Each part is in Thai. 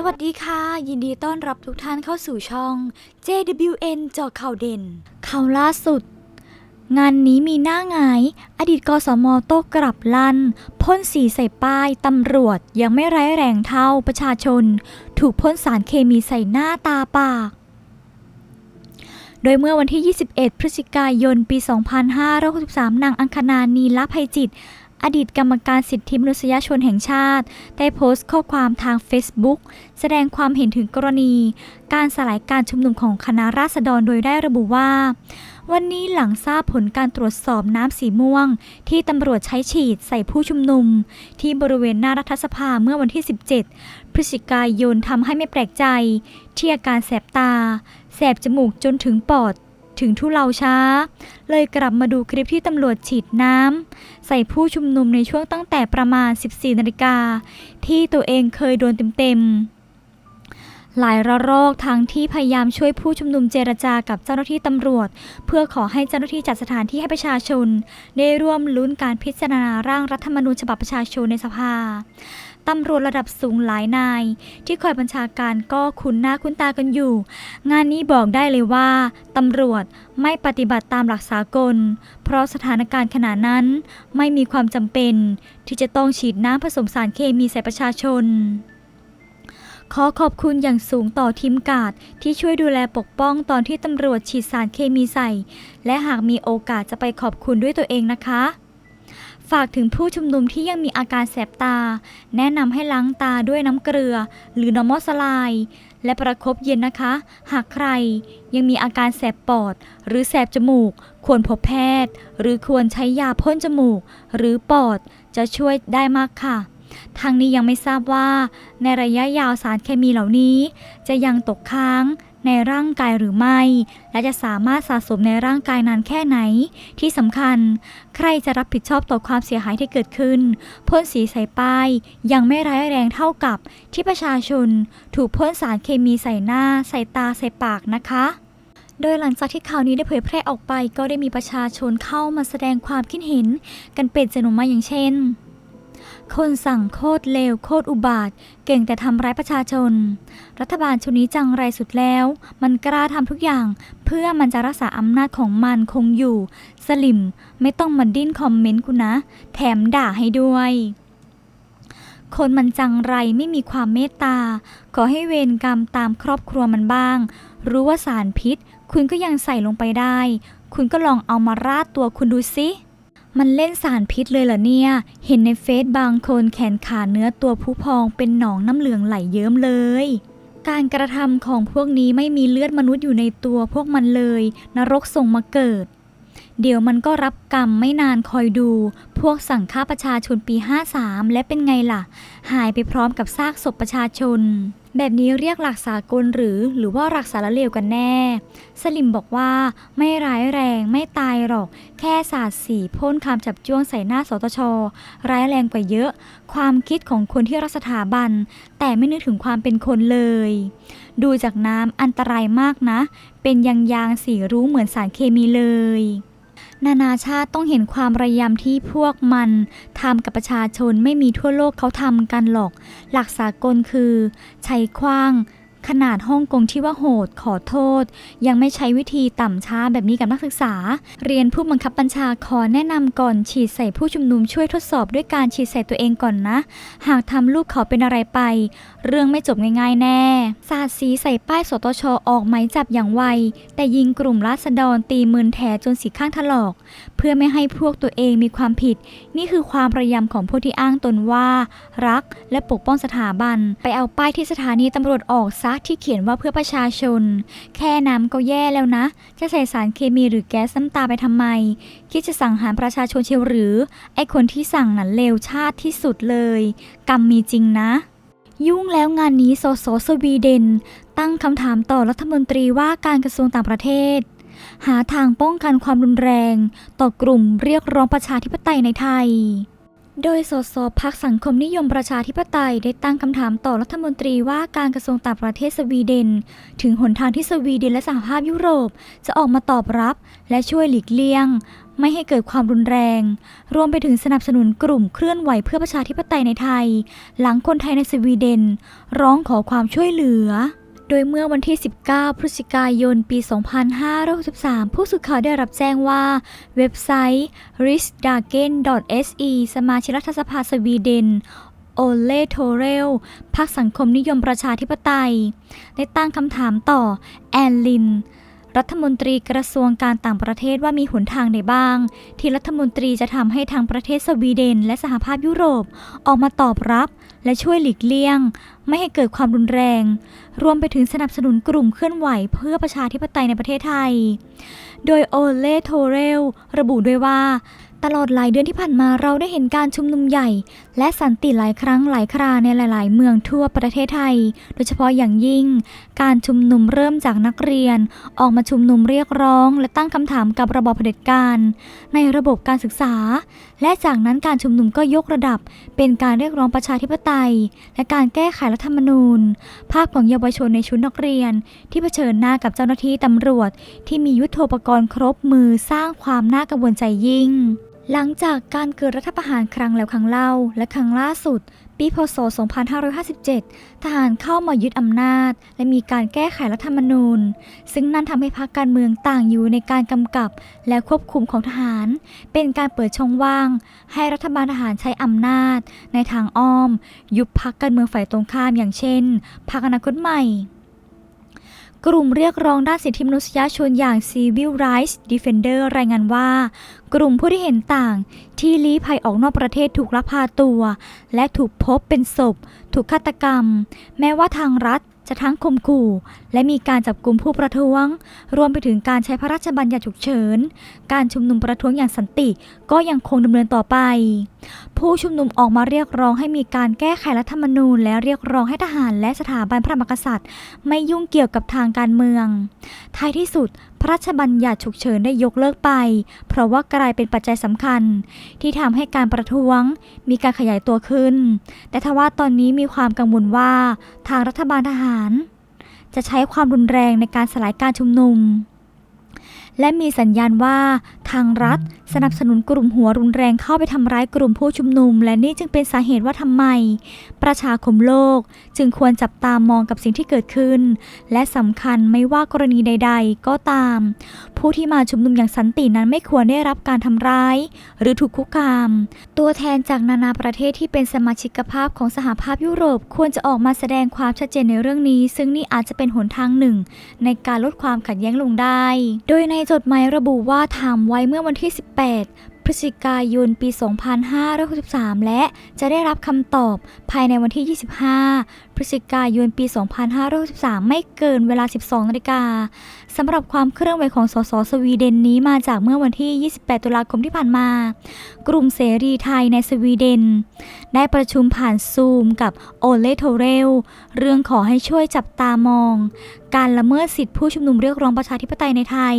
สวัสดีค่ะ ยินดีต้อนรับทุกท่านเข้าสู่ช่อง JWN เจาะข่าวเด่น ข่าวล่าสุด งานนี้มีหน้าหงาย อดีตกสมโต้กลับลั่นพ่นสีใส่ป้ายตำรวจยังไม่ร้ายแรงเท่าประชาชน ถูกพ่นสารเคมีใส่หน้าตาปากโดยเมื่อวันที่ 21 พฤศจิกายน ปี 2563 นางอังคณานีละภัยจิต อดีตกรรมการสิทธิมนุษยชนแห่งชาติ ได้โพสต์ข้อความทาง Facebook แสดงความเห็นถึงกรณี การสลายการชุมนุมของคณะราษฎรโดยได้ระบุว่า วันนี้หลังทราบผลการตรวจสอบน้ำสีม่วง ที่ตำรวจใช้ฉีดใส่ผู้ชุมนุม ที่บริเวณหน้ารัฐสภาเมื่อวันที่ 17 พฤศจิกายนทำให้ไม่แปลกใจ ที่อาการแสบตา แสบจมูกจนถึงปอด ถึงทุเลาช้า เลยกลับมาดูคลิปที่ตำรวจฉีดน้ำใส่ผู้ชุมนุมในช่วงตั้งแต่ประมาณ 14นาฬิกาที่ตัวเองเคยโดนเต็มๆหลายระลอกทั้งที่พยายามช่วยผู้ชุมนุมเจรจากับเจ้าหน้าที่ตำรวจ เพื่อขอให้เจ้าหน้าที่จัดสถานที่ให้ประชาชน ได้ร่วมลุ้นการพิจารณาร่างรัฐธรรมนูญฉบับประชาชนในสภา ตำรวจระดับสูงหลายนาย ที่คอยบัญชาการก็คุ้นหน้าคุ้นตากันอยู่ งานนี้บอกได้เลยว่าตำรวจไม่ปฏิบัติตามหลักสากล เพราะสถานการณ์ขณะนั้นไม่มีความจำเป็น ที่จะต้องฉีดน้ำผสมสารเคมีใส่ประชาชนขอขอบคุณอย่างสูงต่อทีมกาดที่ช่วยดูแลปกป้องตอนที่ตำรวจฉีดสารเคมีใส่ และหากมีโอกาสจะไปขอบคุณด้วยตัวเองนะคะ ฝากถึงผู้ชุมนุมที่ยังมีอาการแสบตา แนะนำให้ล้างตาด้วยน้ำเกลือ หรือ normal สลาย และประคบเย็นนะคะ หากใครยังมีอาการแสบปอด หรือแสบจมูก ควรพบแพทย์ หรือควรใช้ยาพ่นจมูก หรือปอดจะช่วยได้มากค่ะทางนี้ยังไม่ทราบว่า ในระยะยาวสารเคมีเหล่านี้ จะยังตกค้าง ในร่างกายหรือไม่ และจะสามารถสะสมในร่างกายนานแค่ไหน ที่สำคัญ ใครจะรับผิดชอบต่อความเสียหายที่เกิดขึ้นพ่นสีใส่ป้าย ยังไม่ร้ายแรงเท่ากับที่ประชาชน ถูกพ่นสารเคมีใส่หน้า ใส่ตาใส่ปากนะคะโดยหลังจากที่ข่าวนี้ได้เผยแพร่ออกไป ก็ได้มีประชาชนเข้ามาแสดงความคิดเห็น กันเป็นจำนวนมากอย่างเช่น คนสั่งโคตรเลวโคตรอุบาท เก่งแต่ทำร้ายประชาชน รัฐบาลชุดนี้จังไรสุดแล้ว มันกล้าทำทุกอย่าง เพื่อมันจะรักษาอำนาจของมันคงอยู่ สลิมไม่ต้องมาดิ้นคอมเมนต์กูนะ แถมด่าให้ด้วย คนมันจังไรไม่มีความเมตตา ขอให้เวรกรรมตามครอบครัวมันบ้าง รู้ว่าสารพิษ คุณก็ยังใส่ลงไปได้ คุณก็ลองเอามาราดตัวคุณดูสิ มันเล่นสารพิษเลยเหรอเนี่ย เห็นในเฟซบางคนแขนขาเนื้อตัวผู้พองเป็นหนองน้ำเหลืองไหลเยิ้มเลย การกระทำของพวกนี้ไม่มีเลือดมนุษย์อยู่ในตัวพวกมันเลย นรกส่งมาเกิด เดี๋ยวมันก็รับกรรมไม่นานคอยดู พวกสั่งฆ่าประชาชนปี 53 และเป็นไงล่ะ หายไปพร้อมกับซากศพประชาชน แบบนี้เรียกหลักสากลหรือหรือว่าหลักสารเลวกันแน่ สลิมบอกว่าไม่ร้ายแรงไม่ตายหรอก แค่สาดสีพ่นคำจับจ้วงใส่หน้าสตช ร้ายแรงกว่าเยอะ ความคิดของคนที่รักสถาบัน แต่ไม่นึกถึงความเป็นคนเลย ดูจากน้ำอันตรายมากนะ เป็นยางยางๆสีรู้เหมือนสารเคมีเลย นานาชาติต้องเห็นความระยำที่พวกมันทำกับประชาชนไม่มีทั่วโลกเขาทำกันหรอก หลักสากลคือ ใช้คว้าง ขนาดฮ่องกงที่ว่าโหดขอโทษ ยังไม่ใช้วิธีต่ำช้าแบบนี้กับนักศึกษา เรียนผู้บังคับบัญชาขอแนะนำก่อนฉีดใส่ผู้ชุมนุมช่วยทดสอบด้วยการฉีดใส่ตัวเองก่อนนะ หากทำลูกเขาเป็นอะไรไป เรื่องไม่จบง่ายๆแน่ สาดสีใส่ป้ายสตชออกไหมจับอย่างไว แต่ยิงกลุ่มราษฎรตีมืนแถจนสีข้างถลอก เพื่อไม่ให้พวกตัวเองมีความผิด นี่คือความระยำของพวกที่อ้างตนว่า รักและปกป้องสถาบัน ไปเอาป้ายที่สถานีตำรวจออกซะที่เขียนว่าเพื่อประชาชน แค่น้ำก็แย่แล้วนะ จะใส่สารเคมีหรือแก๊สน้ำตาไปทำไม คิดจะสั่งหารประชาชนเชียวหรือ ไอคนที่สั่งนั้นเลวชาติที่สุดเลย กรรมมีจริงนะ ยุ่งแล้วงานนี้สสสวีเดน ตั้งคำถามต่อรัฐมนตรีว่าการกระทรวงต่างประเทศ หาทางป้องกันความรุนแรง ต่อกลุ่มเรียกร้องประชาธิปไตยในไทย โดยสสพักสังคมนิยมประชาธิปไตยได้ตั้งคำถามต่อรัฐมนตรีว่าการกระทรวงต่างประเทศสวีเดน ถึงหนทางที่สวีเดนและสหภาพยุโรป จะออกมาตอบรับและช่วยหลีกเลี่ยง ไม่ให้เกิดความรุนแรง รวมไปถึงสนับสนุนกลุ่มเคลื่อนไหวเพื่อประชาธิปไตยในไทย หลังคนไทยในสวีเดน ร้องขอความช่วยเหลือ โดยเมื่อวันที่ 19 พฤศจิกายน ปี 2563 ผู้สื่อข่าวได้รับแจ้งว่า เว็บไซต์ r i s d a g e n s e สมาชิกรัฐสภาสวีเดนโอเลโทเรลพรรคสังคมนิยมประชาธิปไตย ได้ตั้งคำถามต่อ แอนลิน รัฐมนตรีกระทรวงการต่างประเทศว่ามีหนทางใดบ้าง ที่รัฐมนตรีจะทำให้ทางประเทศสวีเดน และสหภาพยุโรป ออกมาตอบรับ และช่วยหลีกเลี่ยง ไม่ให้เกิดความรุนแรง รวมไปถึงสนับสนุนกลุ่มเคลื่อนไหวเพื่อประชาธิปไตยในประเทศไทย โดยโอเลโทเรลระบุด้วยว่า ตลอดหลายเดือนที่ผ่านมาเราได้เห็นการชุมนุมใหญ่ และสันติหลายครั้งหลายคราในหลาย ๆ เมืองทั่วประเทศไทย โดยเฉพาะอย่างยิ่ง การชุมนุมเริ่มจากนักเรียน ออกมาชุมนุมเรียกร้อง และตั้งคำถามกับระบอบเผด็จการ ในระบบการศึกษา และจากนั้นการชุมนุมก็ยกระดับ เป็นการเรียกร้องประชาธิปไตย และการแก้ไขรัฐธรรมนูญ ภาพของเยาวชนในชุดนักเรียน ที่เผชิญหน้ากับเจ้าหน้าที่ตำรวจ ที่มียุทโธปกรณ์ครบมือสร้างความน่ากังวลใจยิ่งหลังจากการเกิดรัฐประหารครั้งแล้วครั้งเล่าและครั้งล่าสุด ปีพศ 2557 ทหารเข้ามายึดอำนาจ และมีการแก้ไขรัฐธรรมนูญ ซึ่งนั่นทำให้พรรคการเมืองต่างอยู่ในการกำกับและควบคุมของทหาร เป็นการเปิดช่องว่าง ให้รัฐบาลทหารใช้อำนาจ ในทางอ้อม ยุบพรรคการเมืองฝ่ายตรงข้ามอย่างเช่นพรรคอนาคตใหม่ กลุ่มเรียกร้องด้านสิทธิมนุษยชนอย่าง Civil Rights Defender รายงานว่า กลุ่มผู้ที่เห็นต่าง ที่ลี้ภัยออกนอกประเทศถูกลักพาตัว และถูกพบเป็นศพ ถูกฆาตกรรม แม้ว่าทางรัฐจะทั้งข่มขู่ และมีการจับกลุ่มผู้ประท้วง รวมไปถึงการใช้พระราชบัญญัติฉุกเฉิน การชุมนุมประท้วงอย่างสันติก็ยังคงดำเนินต่อไปผู้ชุมนุมออกมาเรียกร้องให้มีการแก้ไขรัฐธรรมนูญ และเรียกร้องให้ทหารและสถาบันพระมหากษัตริย์ ไม่ยุ่งเกี่ยวกับทางการเมือง ท้ายที่สุด พระราชบัญญัติฉุกเฉินได้ยกเลิกไป เพราะว่ากลายเป็นปัจจัยสำคัญ ที่ทำให้การประท้วง มีการขยายตัวขึ้น แต่ทว่าตอนนี้มีความกังวลว่า ทางรัฐบาลทหาร จะใช้ความรุนแรงในการสลายการชุมนุม และมีสัญญาณว่าทางรัฐสนับสนุนกลุ่มหัวรุนแรงเข้าไปทำร้ายกลุ่มผู้ชุมนุม และนี่จึงเป็นสาเหตุว่าทำไม ประชาคมโลกจึงควรจับตามองกับสิ่งที่เกิดขึ้น และสำคัญไม่ว่ากรณีใด ๆ ก็ตาม ผู้ที่มาชุมนุมอย่างสันตินั้นไม่ควรได้รับการทำร้าย หรือถูกคุกคาม ตัวแทนจากนานาประเทศที่เป็นสมาชิกภาพของสหภาพยุโรปควรจะออกมาแสดงความชัดเจนในเรื่องนี้ ซึ่งนี่อาจจะเป็นหนทางหนึ่ง ในการลดความขัดแย้งลงได้ โดยในจดหมายระบุว่าทำไว้เมื่อวันที่ 18 พฤศจิกายนปี 2563 และจะได้รับคำตอบภายในวันที่ 25 พฤศจิกายนปี 2563 ไม่เกินเวลา 12นาฬิกาสำหรับความเคลื่อนไหวของสสสวีเดนนี้มาจากเมื่อวันที่ 28 ตุลาคมที่ผ่านมา กลุ่มเสรีไทยในสวีเดน ได้ประชุมผ่านซูมกับโอเลโทเรลเรื่องขอให้ช่วยจับตามองการละเมิดสิทธิผู้ชุมนุมเรียกร้องประชาธิปไตยในไทย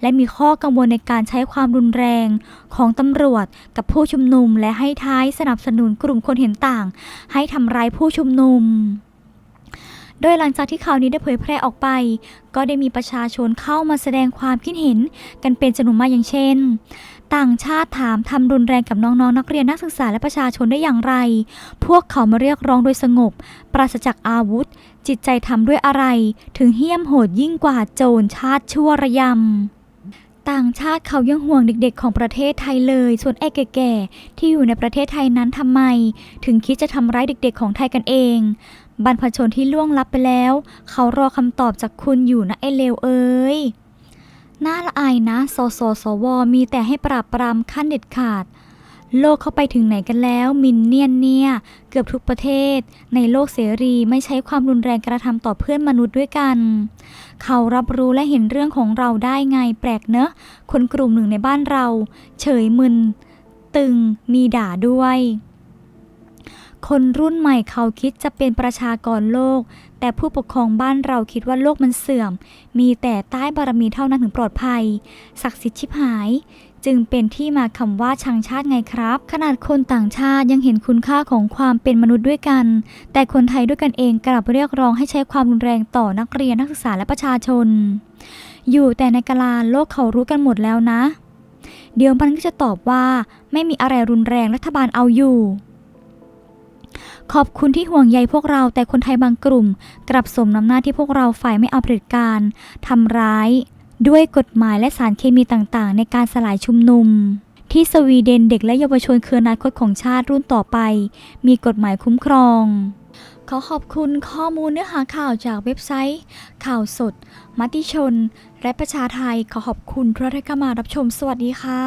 และมีข้อกังวลในการใช้ความรุนแรงของตำรวจกับผู้ชุมนุมและให้ท้ายสนับสนุนกลุ่มคนเห็นต่าง ให้ทำร้ายผู้ชุมนุมโดยหลังจากที่ข่าวนี้ได้เผยแพร่ออกไป ก็ได้มีประชาชนเข้ามาแสดงความคิดเห็นกันเป็นจำนวนมากอย่างเช่น ต่างชาติถามทำรุนแรงกับน้องๆนนักเรียนนักศึกษาและประชาชนได้อย่างไร พวกเขามาเรียกร้องโดยสงบ ปราศจากอาวุธ จิตใจทำด้วยอะไร ถึงเหี้ยมโหดยิ่งกว่าโจรชาติชั่วระยำต่างชาติเขายังห่วงเด็กๆ ของประเทศไทยเลย ส่วนไอ้แก่ๆ ที่อยู่ในประเทศไทยนั้นทำไม ถึงคิดจะทำร้ายเด็กๆ ของไทยกันเอง บรรพชนที่ล่วงลับไปแล้ว เขารอคำตอบจากคุณอยู่นะไอ้เลวเอ้ย น่าละอายนะสสสว มีแต่ให้ปราบปรามขั้นเด็ดขาด โลกเข้าไปถึงไหนกันแล้ว มินเนี่ยนเนี่ย เกือบทุกประเทศ ในโลกเสรีไม่ใช้ความรุนแรงกระทำต่อเพื่อนมนุษย์ด้วยกัน เขารับรู้และเห็นเรื่องของเราได้ไงแปลกเนอะ คนกลุ่มหนึ่งในบ้านเรา เฉยมึน ตึงมีด่าด้วย คนรุ่นใหม่เขาคิดจะเป็นประชากรโลก แต่ผู้ปกครองบ้านเราคิดว่าโลกมันเสื่อม มีแต่ใต้บารมีเท่านั้นถึงปลอดภัย ศักดิ์สิทธิ์ชิบหาย จึงเป็นที่มาคำว่าชังชาติไงครับ ขนาดคนต่างชาติยังเห็นคุณค่าของความเป็นมนุษย์ด้วยกัน แต่คนไทยด้วยกันเองกลับเรียกร้องให้ใช้ความรุนแรงต่อนักเรียนนักศึกษาและประชาชน อยู่แต่ในกาลาโลกเขารู้กันหมดแล้วนะ เดี๋ยวมันก็จะตอบว่า ไม่มีอะไรรุนแรงรัฐบาลเอาอยู่ ขอบคุณที่ห่วงใยพวกเราแต่คนไทยบางกลุ่ม กลับสมน้ำหน้าที่พวกเราฝ่ายไม่เอาเผด็จการทำร้าย ด้วยกฎหมายและสารเคมีต่างๆ ในการสลายชุมนุมที่สวีเดนเด็กและเยาวชนคืออนาคตของชาติรุ่นต่อไป มีกฎหมายคุ้มครอง ขอขอบคุณข้อมูลเนื้อหาข่าวจากเว็บไซต์ ข่าวสด มติชน และประชาไทย ขอขอบคุณทุกท่านที่เข้ามารับชมสวัสดีค่ะ